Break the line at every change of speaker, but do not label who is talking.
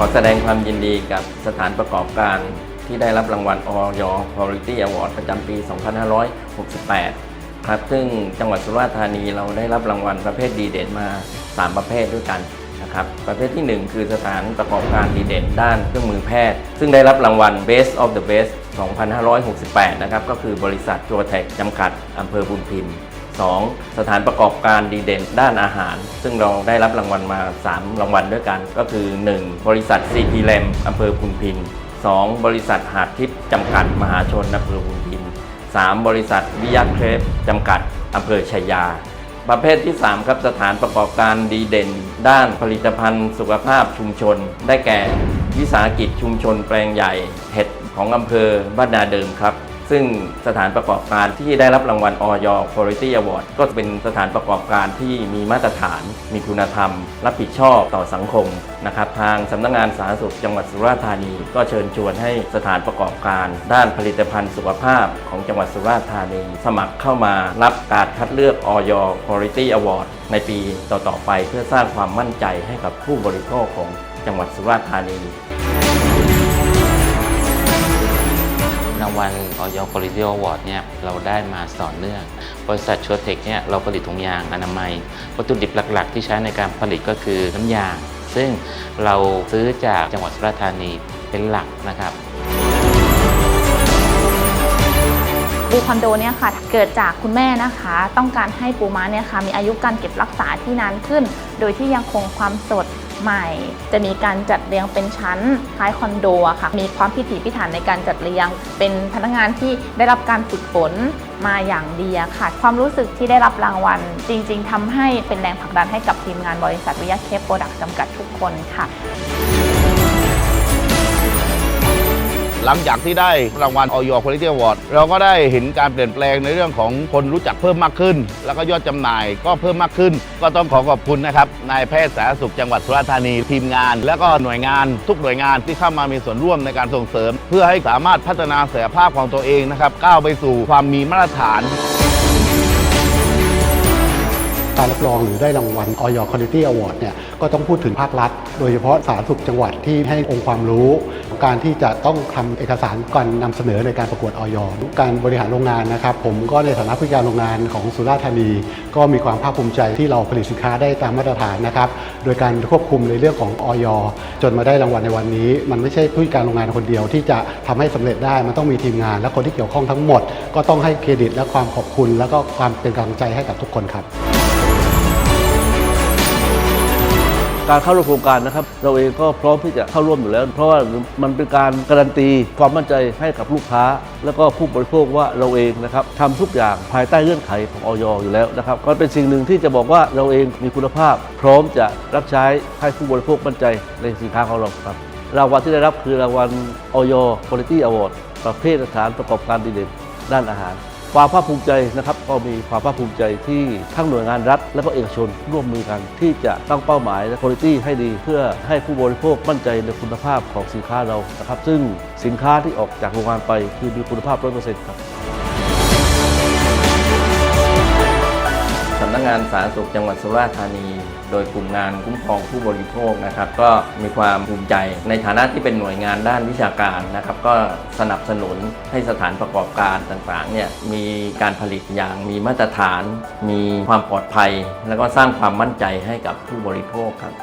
ขอแสดงความยินดีกับสถานประกอบการที่ได้รับรางวัลออย Quality Award ประจำปี 2568 ครับ ซึ่งจังหวัดสุราษฎร์ธานีเราได้รับรางวัลประเภทดีเด่นมา 3 ประเภทด้วยกันนะครับ ประเภททีหนึ่1 คือสถานประกอบการดีเด่นด้านเครื่องมือแพทย์ ซึ่งได้รับรางวัล Best of the Best 2568 นะครับ ก็คือบริษัทตัวแทกจำกัดอำเภอบุญพิน 2. สถานประกอบการดีเด่นด้านอาหาร ซึ่งเราได้รับรางวัลมา 3 รางวัลด้วยกัน ก็คือ 1. บริษัท CP l a m อำเภอพุนพิน 2. บริษัทหาดทิพย์จำกัดมหาชนอำเภอพุนพิน 3. บริษัทวิยาเครปจำกัดอำเภอชายา ประเภทที่ 3 ครับสถานประกอบการดีเด่น ด้านผลิตภัณฑ์สุขภาพชุมชน ได้แก่ วิสาหกิจชุมชนแปลงใหญ่เห็ดของอำเภอบ้านนาเดิมครับ ซึ่งสถานประกอบการที่ได้รับรางวัลออย Quality Award ก็เป็นสถานประกอบการที่มีมาตรฐาน มีคุณธรรม รับผิดชอบต่อสังคมนะครับทางสำนักงานสาธารณสุขจังหวัดสุราษฎร์ธานี ก็เชิญชวนให้สถานประกอบการ ด้านผลิตภัณฑ์สุขภาพของจังหวัดสุราษฎร์ธานี สมัครเข้ามารับการคัดเลือกออย Quality Award ในปีต่อๆไปเพื่อสร้างความมั่นใจให้กับผู้บริโภคของจังหวัดสุราษฎร์ธานี
วัลออยคอลิเดียลวอร์ดเนี่ยเราได้มาต่อเนื่อง บริษัทชัวเทคเนี่ยเราผลิตถุงยางอนามัย วัตถุดิบหลัก ๆ ที่ใช้ในการผลิตก็คือน้ำยาง ซึ่งเราซื้อจากจังหวัดสุราษฎร์ธานีเป็นหลักนะครับ
ปูคอนโดเนี่ยค่ะเกิดจากคุณแม่นะคะ ต้องการให้ปูม้าเนี่ยค่ะมีอายุการเก็บรักษาที่นานขึ้น โดยที่ยังคงความสดใหม่ จะมีการจัดเรียงเป็นชั้นคล้ายคอนโดค่ะ มีความพิถีพิถันในการจัดเรียง เป็นพนักงานที่ได้รับการฝึกฝนมาอย่างดีค่ะ ความรู้สึกที่ได้รับรางวัล จริง ๆทำให้เป็นแรงผลักดันให้กับทีมงานบริษัทวิยาเคปโปรดักต์จำกัดทุกคนค่ะ
หลังจากที่ได้รางวัลออยคุณภาพอวอร์ดเราก็ได้เห็นการเปลี่ยนแปลงในเรื่องของคนรู้จักเพิ่มมากขึ้น แล้วก็ยอดจำหน่ายก็เพิ่มมากขึ้น ก็ต้องขอขอบคุณนะครับนายแพทย์สาธารณสุขจังหวัดสุราษฎร์ธานีทีมงาน และก็หน่วยงานทุกหน่วยงานที่เข้ามามีส่วนร่วมในการส่งเสริม เพื่อให้สามารถพัฒนาศักยภาพของตัวเองนะครับก้าวไปสู่ความมีมาตรฐาน
การรับรองหรือได้รางวัลออย Quality Award เนี่ยก็ต้องพูดถึงภาครัฐ โดยเฉพาะสาธารณสุขจังหวัดที่ให้องค์ความรู้ การที่จะต้องทำเอกสารก่อนนำเสนอในการประกวดออยการบริหารโรงงานนะครับ ผมก็ในฐานะผู้การโรงงานของสุราษฎร์ธานี ก็มีความภาคภูมิใจที่เราผลิตสินค้าได้ตามมาตรฐานนะครับ โดยการควบคุมในเรื่องของออยจนมาได้รางวัลในวันนี้ มันไม่ใช่ผู้การโรงงานคนเดียวที่จะทำให้สำเร็จได้ มันต้องมีทีมงาน และคนที่เกี่ยวข้องทั้งหมด ก็ต้องให้เครดิตและความขอบคุณ แล้วก็ความเป็นกำลังใจให้กับทุกคนครับ
การเข้าร่วมโครงการนะครับ เราเองก็พร้อมที่จะเข้าร่วมอยู่แล้ว เพราะว่ามันเป็นการการันตี ความมั่นใจให้กับลูกค้า แล้วก็ผู้บริโภคว่าเราเองนะครับทำทุกอย่างภายใต้เงื่อนไขของออยอยู่แล้วนะครับก็เป็นสิ่งหนึ่งที่จะบอกว่าเราเองมีคุณภาพ พร้อมจะรับใช้ให้ผู้บริโภคมั่นใจในสินค้าของเราครับรางวัลที่ได้รับคือรางวัลออย Quality Award ประเภทสถานประกอบการดีเด่นด้านอาหาร ความภาคภูมิใจนะครับก็มีความภาคภูมิใจที่ทั้งหน่วยงานรัฐ และก็เอกชนร่วมมือกัน ที่จะตั้งเป้าหมายและคุณภาพให้ดี เพื่อให้ผู้บริโภคมั่นใจในคุณภาพของสินค้าเรานะครับ ซึ่งสินค้าที่ออกจากโรงงานไปคือมีคุณภาพ100%ครับ
สำนักงานสาธารณสุขจังหวัดสุราษฎร์ธานี โดยกลุ่มงานคุ้มครองผู้บริโภคนะครับก็มีความภูมิใจในฐานะที่เป็นหน่วยงานด้านวิชาการนะครับก็สนับสนุนให้สถานประกอบการต่างๆเนี่ยมีการผลิตอย่างมีมาตรฐาน มีความปลอดภัย แล้วก็สร้างความมั่นใจให้กับผู้บริโภคครับ